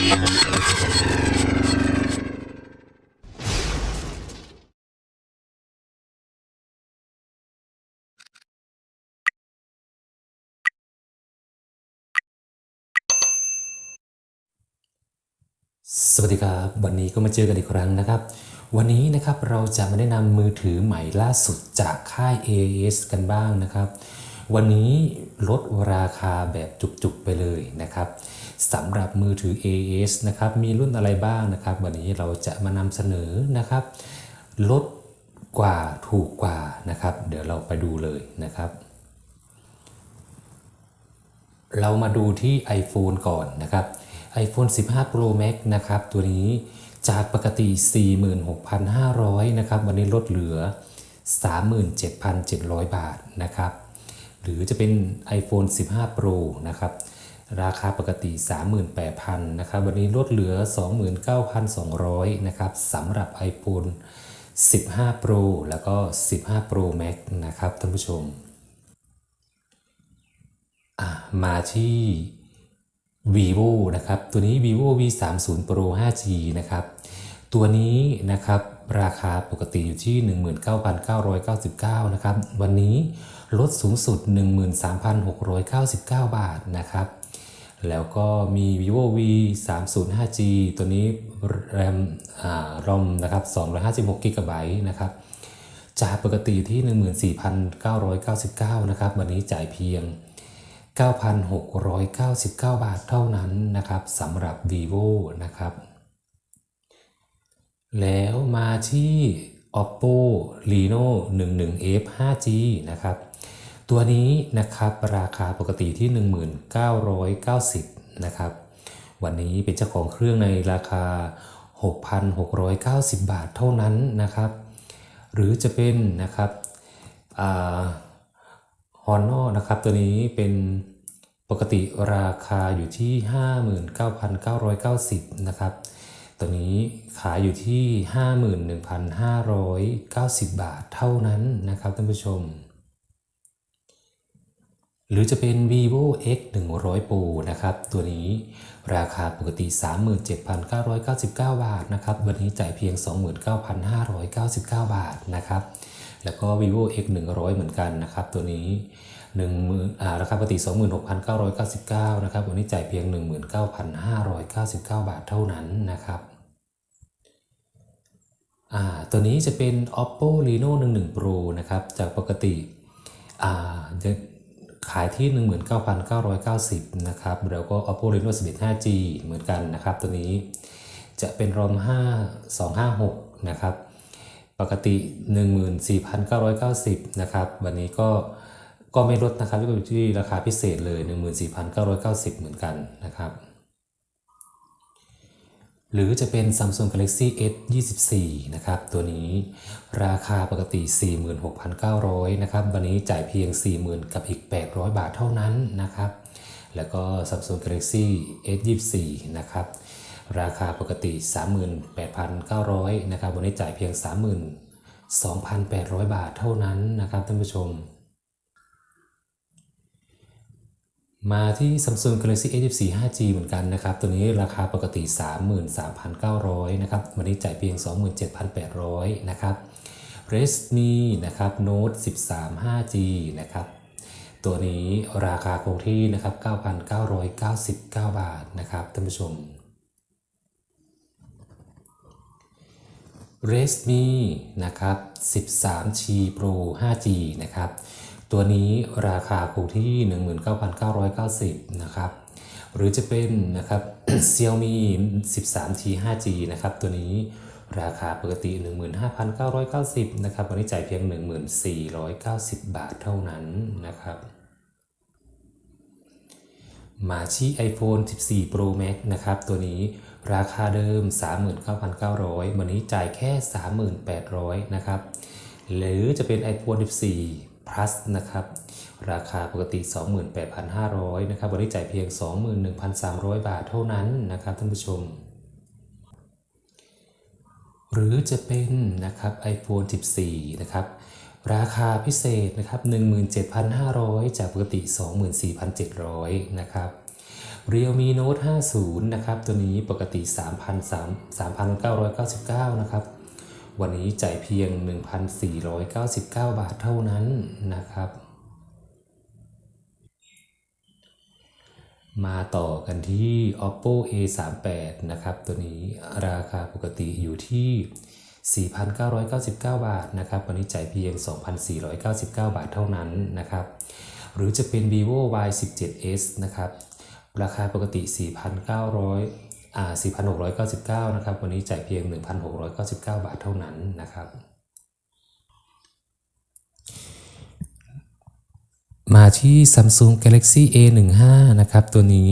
สวัสดีครับวันนี้ก็มาเจอกันอีกครั้งนะครับ วันนี้นะครับเราจะมาแนะนำมือถือใหม่ล่าสุดจากค่าย AIS กันบ้างนะครับ วันนี้ลดราคาแบบจุกๆไปเลยนะครับ สำหรับมือถือ a s นะครับมีรุ่นอะไรบ้างนะครับ วันนี้เราจะมานำเสนอนะครับลดกว่าถูกกว่านะครับ เดี๋ยวเราไปดูเลยนะครับ เรามาดูที่ iPhone ก่อนนะครับ iPhone 15 Pro Max นะครับตัวนี้จากปกติ 46,500นะครับวันนี้ลดเหลือ 37,700 บาทนะครับ หรือจะเป็น iPhone 15 Pro นะครับ ราคาปกติ 38,000นะครับ วันนี้ลดเหลือ 29,200นะครับสำหรับ iPhone 15 Pro แล้วก็ 15 Pro Max นะครับท่านผู้ชม มาที่ vivo นะครับ ตัวนี้ vivo v 3 0 pro 5g นะครับ ตัวนี้นะครับราคาปกติอยู่ที่ 19,999 นะครับ วันนี้ลดสูงสุด 13,699 บาทนะครับ แล้วก็มี vivo v 3 0 5g ตัวนี้ RAM อ่า ROM นะครับ256 g b นะครับ จากปกติที่ 14,999 นะครับ วันนี้จ่ายเพียง 9,699 บาทเท่านั้นนะครับสำหรับ vivo นะครับ แล้วมาที่ oppo reno 11f 5g นะครับ ตัวนี้นะครับราคาปกติที่ 1990นะครับวันนี้เป็นเจ้าของเครื่องในราคา 6,690 บาทเท่านั้นนะครับหรือจะเป็นนะครับฮอนนอนะครับตัวนี้เป็นปกติราคาอยู่ที่ 59,990นะครับตัวนี้ขายอยู่ที่ 51,590 บาทเท่านั้นนะครับท่านผู้ชม หรือจะเป็น vivo x 100 pro นะครับ ตัวนี้ราคาปกติ 37,999 บาทนะครับ วันนี้จ่ายเพียง 29,599 บาทนะครับ แล้วก็ vivo x 100เหมือนกันนะครับ ตัวนี้หนึ่งหมื่นอ่าราคาปกติ 26,999 นะครับ วันนี้จ่ายเพียง 19,599 บาทเท่านั้นนะครับอ่าตัวนี้จะเป็น oppo reno 11 pro นะครับ จากปกติอ่าจะ ขายที่ 19,990 นะครับ แล้วก็ oppo reno 11 5g เหมือนกันนะครับ ตัวนี้จะเป็น rom 5 256 นะครับ ปกติ 14,990 นะครับ วันนี้ก็ก็ไม่ลดนะครับก็อยู่ที่ราคาพิเศษเลย 14,990 เหมือนกันนะครับ หรือจะเป็น Samsung Galaxy S 24นะครับ ตัวนี้ราคาปกติ 46,900นะครับ วันนี้จ่ายเพียง 40,000 กับอีก 800 บาทเท่านั้นนะครับ แล้วก็ Samsung Galaxy S 24นะครับ ราคาปกติ 38,900นะครับ วันนี้จ่ายเพียง32,800 บาทเท่านั้นนะครับท่านผู้ชม มาที่ Samsung Galaxy S24 5G เหมือนกันนะครับ ตัวนี้ราคาปกติ 33,900 นะครับ วันนี้จ่ายเพียง 27,800 นะครับ Redmi นะครับ Note 13 5G นะครับ ตัวนี้ราคาคงที่นะครับ 9,999 บาทนะครับท่านผู้ชม Redmi นะครับ 13T Pro 5G นะครับ ตัวนี้ราคาคงที่ 19,990 นะครับ หรือจะเป็นนะครับ Xiaomi 13T 5G นะครับ ตัวนี้ราคาปกติ 15,990 นะครับ วันนี้จ่ายเพียง 1490 บาทเท่านั้นนะครับ มาที่ iPhone 14 Pro Max นะครับ ตัวนี้ราคาเดิม 39,900 วันนี้จ่ายแค่ 38,000นะครับ หรือจะเป็น iPhone 14 Plus นะครับ ราคาปกติ 28,500นะครับวันนี้จ่ายเพียง 21,300 บาทเท่านั้นนะครับท่านผู้ชม หรือจะเป็นนะครับ iPhone 14 นะครับราคาพิเศษนะครับ17,500 จากปกติ 24,700 นะครับ Realme Note 50 นะครับ ตัวนี้ปกติ3,999 นะครับ วันนี้จ่ายเพียง 1,499 บาทเท่านั้นนะครับ มาต่อกันที่ oppo a 3 8นะครับ ตัวนี้ราคาปกติอยู่ที่ 4,999 บาทนะครับ วันนี้จ่ายเพียง 2,499 บาทเท่านั้นนะครับ หรือจะเป็น vivo y 1 7 s นะครับ ราคาปกติ 4,900อ่า 4,699 นะครับ วันนี้จ่ายเพียง 1,699 บาทเท่านั้นนะครับ มาที่ Samsung Galaxy A15 นะครับ ตัวนี้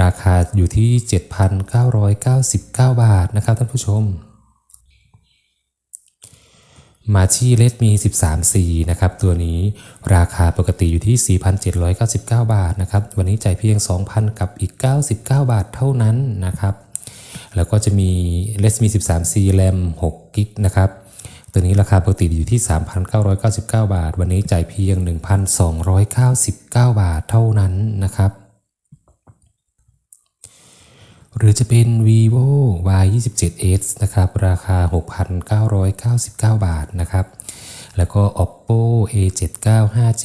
ราคาอยู่ที่ 7,999 บาทนะครับท่านผู้ชม มาที่ Redmi 13C นะครับ ตัวนี้ราคาปกติอยู่ที่ 4,799 บาทนะครับ วันนี้จ่ายเพียง 2,000 กับอีก 99 บาทเท่านั้นนะครับ แล้วก็จะมี Redmi 13C RAM 6 g b นะครับ ตัวนี้ราคาปกติอยู่ที่ 3,999 บาท วันนี้จ่ายเพียง 1,299 บาทเท่านั้นนะครับ หรือจะเป็น vivo y 2 7 s นะครับ ราคา 6,999 บาทนะครับ แล้วก็ oppo a 7 9 5g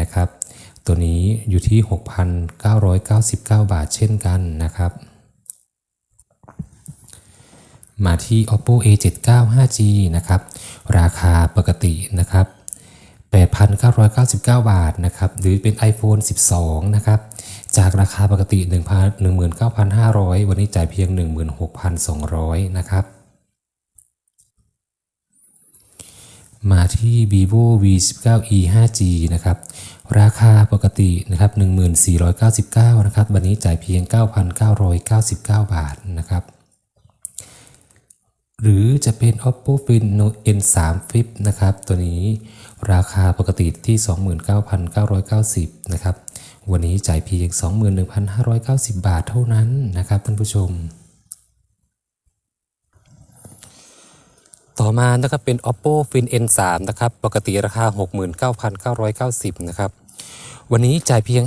นะครับ ตัวนี้อยู่ที่ 6,999 บาทเช่นกันนะครับ มาที่ oppo a 7 9 5g นะครับ ราคาปกตินะครับ8,999 บาทนะครับ หรือเป็น iPhone 12 นะครับ จากราคาปกติ19,500 วันนี้จ่ายเพียง 16,200 นะครับ มาที่ vivo v 1 9 e 5g นะครับ ราคาปกตินะครับ 1499 นะครับ วันนี้จ่ายเพียง 9,999 บาทนะครับ หรือจะเป็น oppo fin note n 3 flip นะครับ ตัวนี้ราคาปกติที่ 29,990 นะครับ วันนี้จ่ายเพียง 21,590 บาทเท่านั้นนะครับท่านผู้ชม ต่อมานะครับเป็น oppo fin n 3 นะครับ ปกติราคา 69,990 นะครับ วันนี้จ่ายเพียง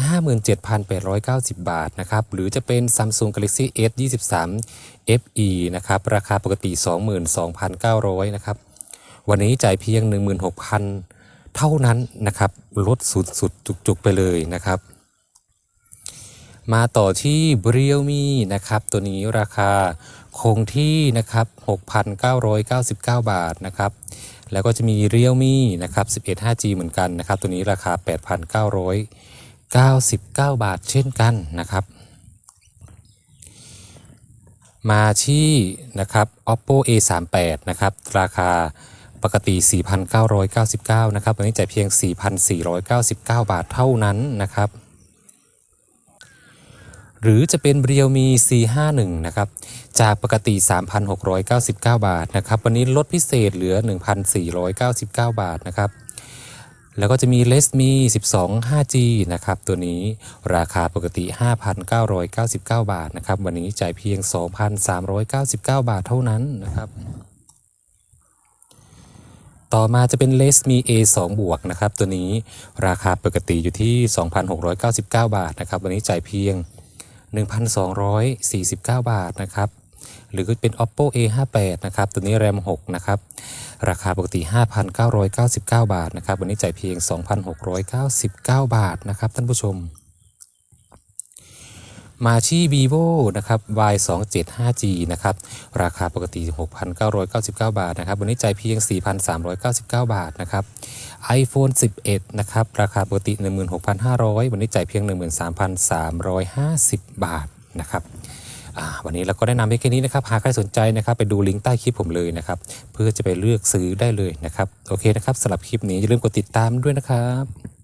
57,890 บาทนะครับ หรือจะเป็น Samsung Galaxy S 23 FE นะครับ ราคาปกติ 22,900 นะครับ วันนี้จ่ายเพียง 16,000 เท่านั้นนะครับ ลดสุดๆจุกๆ ไปเลยนะครับ มาต่อที่ Realme นะครับ ตัวนี้ราคาคงที่นะครับ 6,999 บาทนะครับ แล้วก็จะมี Realme นะครับ11 5G เหมือนกันนะครับ ตัวนี้ราคา 8,999 บาทเช่นกันนะครับ มาที่นะครับ oppo a 3 8นะครับ ราคาปกติ 4,999 นะครับ วันนี้จ่ายเพียง 4,499 บาทเท่านั้นนะครับ หรือจะเป็น Realme C51 นะครับ จากปกติ 3,699 บาทนะครับ วันนี้ลดพิเศษเหลือ 1,499 บาทนะครับ แล้วก็จะมี Resmi 12 5G นะครับ ตัวนี้ราคาปกติ 5,999 บาทนะครับ วันนี้จ่ายเพียง 2,399 บาทเท่านั้นนะครับต่อมาจะเป็น Resmi A 2 บวกนะครับ ตัวนี้ราคาปกติอยู่ที่ 2,699 บาทนะครับ วันนี้จ่ายเพียง 1,249 บาทนะครับหรือเป็น oppo a 5 8นะครับตัวนี้ ram 6นะครับราคาปกติ 5,999 บาทนะครับวันนี้จ่ายเพียง 2,699 บาทนะครับท่านผู้ชม มาที่ vivo นะครับ y 2 7 5g นะครับ ราคาปกติ 6,999 บาทนะครับ วันนี้จ่ายเพียง 4,399 บาทนะครับ iPhone 11 นะครับ ราคาปกติ 16,500 วันนี้จ่ายเพียง 13,350 บาทนะครับวันนี้เราก็ได้นำไปแค่นี้นะครับ หากใครสนใจนะครับ ไปดูลิงก์ใต้คลิปผมเลยนะครับ เพื่อจะไปเลือกซื้อได้เลยนะครับ โอเคนะครับสำหรับคลิปนี้อย่าลืมกดติดตามด้วยนะครับ